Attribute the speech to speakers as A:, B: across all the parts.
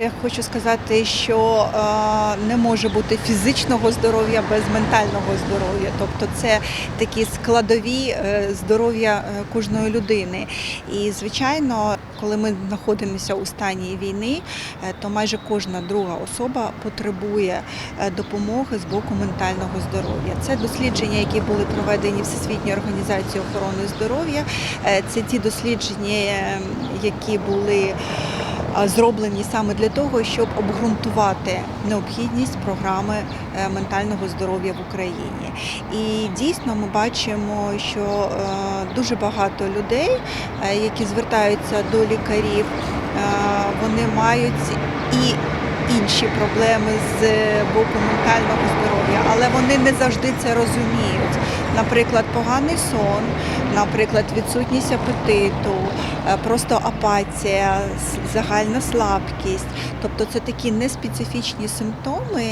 A: Я хочу сказати, що е, не може бути фізичного здоров'я без ментального здоров'я. Тобто це такі складові е, здоров'я е, кожної людини. І звичайно, коли ми знаходимося у стані війни, то майже кожна друга особа потребує допомоги з боку ментального здоров'я. Це дослідження, які були проведені Всесвітньою організацією охорони здоров'я. Це ті дослідження, які були зроблені саме для того, щоб обґрунтувати необхідність програми е, ментального здоров'я в Україні. І дійсно ми бачимо, що е, дуже багато людей, е, які звертаються до лікарів, е, вони мають і інші проблеми з боку ментального здоров'я, але вони не завжди це розуміють. Наприклад, поганий сон, наприклад, відсутність апетиту, е, просто апатія, загальна слабкість. Тобто це такі неспецифічні симптоми.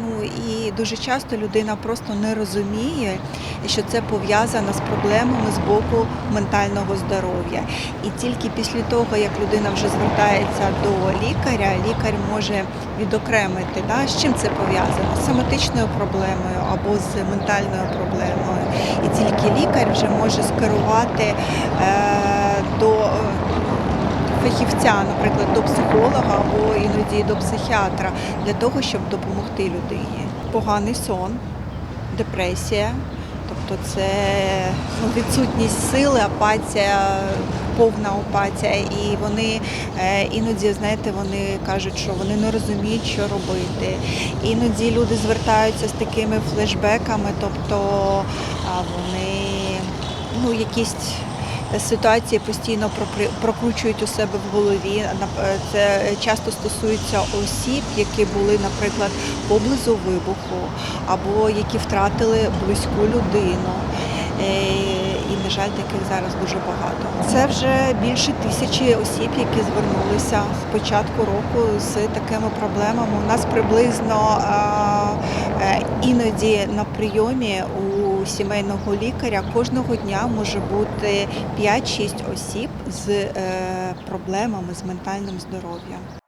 A: Ну і дуже часто людина просто не розуміє, що це пов'язано з проблемами з боку ментального здоров'я. І тільки після того, як людина вже звертається до лікаря, лікар може відокремити, да, з чим це пов'язано, з соматичною проблемою або з ментальною проблемою. І тільки лікар вже може скерувати е, до е, фахівця, наприклад, до психолога або іноді до психіатра для того, щоб допомогти людині. Поганий сон, депресія, тобто це ну, відсутність сили, апатія, повна апатія. І вони е, іноді, знаєте, вони кажуть, що вони не розуміють, що робити. Іноді люди звертаються з такими флешбеками, тобто вони ну, якісь ситуації постійно прокручують у себе в голові. Е, Це часто стосується осіб, які були, наприклад, поблизу вибуху, або які втратили близьку людину. Е, І, на жаль, таких зараз дуже багато. Це вже більше тисячі осіб, які звернулися з початку року з такими проблемами. У нас приблизно е, іноді на прийомі у сімейного лікаря кожного дня може бути 5-6 осіб з е, проблемами з ментальним здоров'ям.